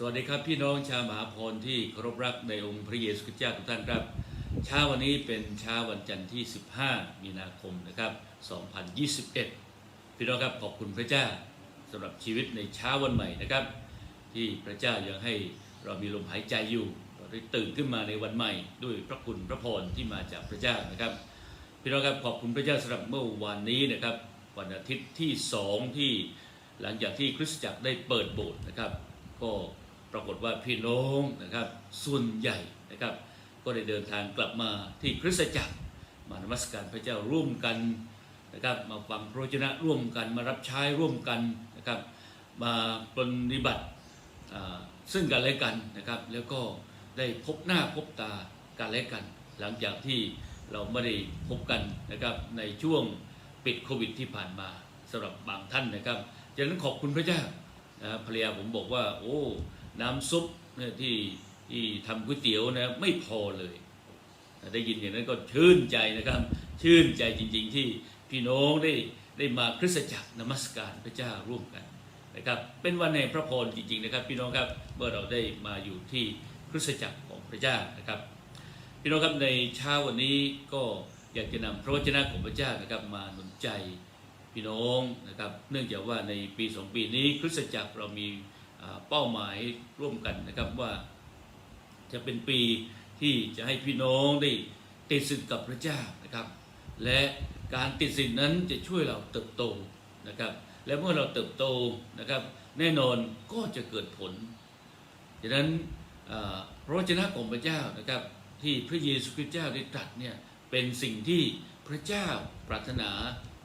สวัสดีครับพี่น้องชาวมหาพรที่เคารพรักในองค์พระเยซูคริสต์เจ้าทุกท่านครับเช้าวันนี้เป็นเช้าวันจันทร์ที่ 15 มีนาคมนะครับ 2021 พี่น้องครับขอบคุณพระเจ้าสำหรับชีวิตในเช้าวันใหม่นะครับ ที่พระเจ้ายังให้เรามีลมหายใจอยู่เราได้ตื่นขึ้นมาในวันใหม่ด้วยพระคุณพระพรที่มาจากพระเจ้านะครับ พี่น้องครับขอบคุณพระเจ้าสำหรับเมื่อวานนี้นะครับ วันอาทิตย์ที่สองที่หลังจากที่คริสตจักรได้เปิดโบสถ์นะครับ ก็ ปรากฏว่าพี่น้องนะครับส่วนใหญ่นะครับ ก็ได้เดินทางกลับมาที่คริสตจักร มานมัสการพระเจ้าร่วมกันนะครับ มาฟังพระวจนะร่วมกันมารับใช้ร่วมกันนะครับ มาปฏิบัติซึ่งกันและกันนะครับ แล้วก็ได้พบหน้าพบตากันและกัน หลังจากที่เราไม่ได้พบกันนะครับในช่วงปิดโควิดที่ผ่านมาสำหรับบางท่านนะครับฉะนั้นขอบคุณพระเจ้านะภรรยาผมบอกว่า โอ้ น้ำซุปนี่ยที่ที่ทำก๋วยเตี๋ยวนะไม่พอเลย ได้ยินอย่างนั้นก็ชื่นใจนะครับ ชื่นใจจริง ๆ ที่พี่น้องได้ได้มาคริสตจักรนมัสการพระเจ้าร่วมกันนะครับเป็นวันแห่งพระพรจริงๆนะครับ พี่น้องครับเมื่อเราได้มาอยู่ที่คริสตจักรของพระเจ้านะครับ พี่น้องครับในเช้าวันนี้ก็อยากจะนำพระวจนะของพระเจ้านะครับมาหนุนใจพี่น้องนะครับ เนื่องจากว่าในปีสองปีนี้คริสตจักรเรามี เป้าหมายร่วมกันนะครับว่าจะเป็นปีที่จะให้พี่น้องได้ติดสินกับพระเจ้านะครับ และการติดสินนั้นจะช่วยเราเติบโตนะครับ และเมื่อเราเติบโตนะครับ แน่นอนก็จะเกิดผลดังนั้นพระวจนะของพระเจ้านะครับ ที่พระเยซูคริสต์เจ้าได้ตรัสเนี่ยเป็นสิ่งที่พระเจ้าปรารถนา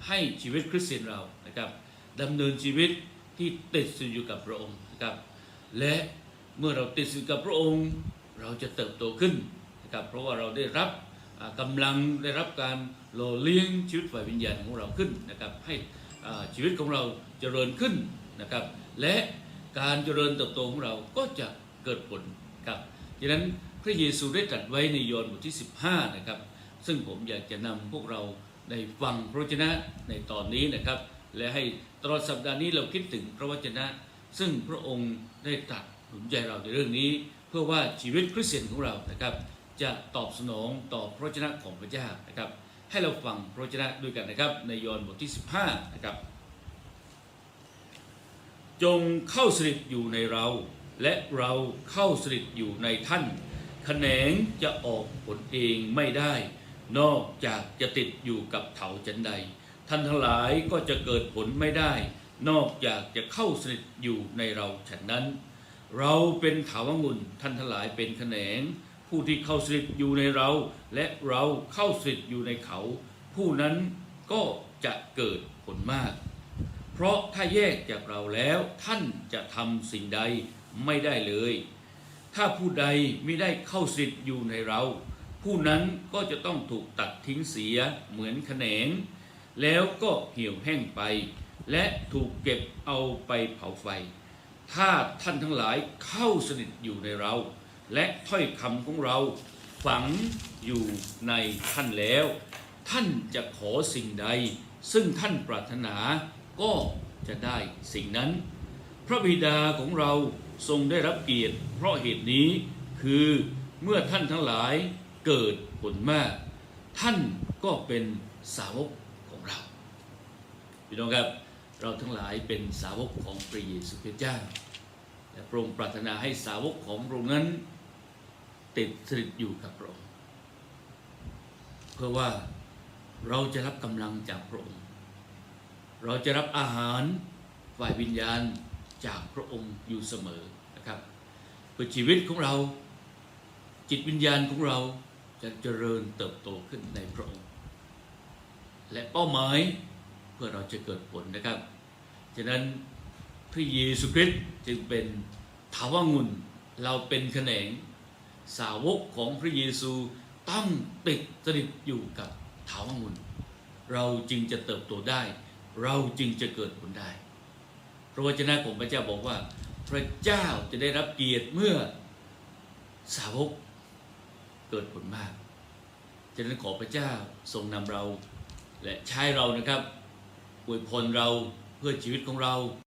ให้ชีวิตคริสเตียนเรานะครับดำเนินชีวิต ที่ติดสินอยู่กับพระองค์นะครับ และเมื่อเราติดสินกับพระองค์ เราจะเติบโตขึ้นนะครับ เพราะว่าเราได้รับอ่ากำลังได้รับการหล่อเลี้ยงชีวิตฝ่ายวิญญาณของเราขึ้นนะครับ ให้ชีวิตของเราเจริญขึ้นนะครับ และการเจริญเติบโตของเราก็จะเกิดผลครับดังนั้นพระเยซูได้ตรัสไว้ในยอห์นบทที่ 15 นะครับ ซึ่งผมอยากจะนำพวกเราได้ฟังพระวจนะในตอนนี้นะครับ และให้ ตลอดสัปดาห์นี้เราคิดถึงพระวจนะ ซึ่งพระองค์ได้ตรัสหนุนใจเราในเรื่องนี้ เพื่อว่าชีวิตคริสเตียนของเรานะครับ จะตอบสนองต่อพระวจนะของพระเจ้านะครับ ให้เราฟังพระวจนะด้วยกันนะครับ ในยอห์นบทที่ 15 นะครับ จงเข้าสถิตอยู่ในเรา และเราเข้าสถิตอยู่ในท่านแขนงจะออกผลเองไม่ได้ นอกจากจะติดอยู่กับเถาจันใด ท่านทั้งหลายก็จะเกิดผลไม่ได้ นอกจากจะเข้าสถิตอยู่ในเราฉันนั้น เราเป็นถาวงุ่นท่านทั้งหลายเป็นแขนง ผู้ที่เข้าสถิตอยู่ในเรา และเราเข้าสถิตอยู่ในเขา ผู้นั้นก็จะเกิดผลมาก เพราะถ้าแยกจากเราแล้วท่านจะทำสิ่งใดไม่ได้เลย ถ้าผู้ใดไม่ได้เข้าสิทธิ์อยู่ในเรา ผู้นั้นก็จะต้องถูกตัดทิ้งเสียเหมือนแขนง แล้วก็เหี่ยวแห้งไป และถูกเก็บเอาไปเผาไฟ ถ้าท่านทั้งหลายเข้าสนิทอยู่ในเรา และถ้อยคำของเราฝังอยู่ในท่านแล้ว ท่านจะขอสิ่งใด ซึ่งท่านปรารถนาก็จะได้สิ่งนั้น พระบิดาของเราทรงได้รับเกียรติเพราะเหตุนี้คือเมื่อท่านทั้งหลายเกิดผลมาก ท่านก็เป็นสาวก พี่น้องครับเราทั้งหลายเป็นสาวกของพระเยซูคริสต์เจ้า และพระองค์ปรารถนาให้สาวกของพระองค์นั้น ติดสนิทอยู่กับพระองค์เพื่อว่าเราจะรับกำลังจากพระองค์ เราจะรับอาหารฝ่ายวิญญาณจากพระองค์อยู่เสมอนะครับเพื่อชีวิตของเรา จิตวิญญาณของเราจะเจริญเติบโตขึ้นในพระองค์ และเป้าหมาย พื่อเราจะเกิดผลนะครับ ฉะนั้นพระเยซูคริสต์จึงเป็นถาวงุนเราเป็นแขนงสาวกของพระเยซูต้องติดสนิทอยู่กับถาวงุนเราจึงจะเติบโตได้ เราจึงจะเกิดผลได้ พระวจนะของพระเจ้าบอกว่า พระเจ้าจะได้รับเกียรติเมื่อสาวกเกิดผลมาก ฉะนั้นขอพระเจ้าทรงนำเราและใช้เรานะครับ อวยพรเราเพื่อชีวิตของเรา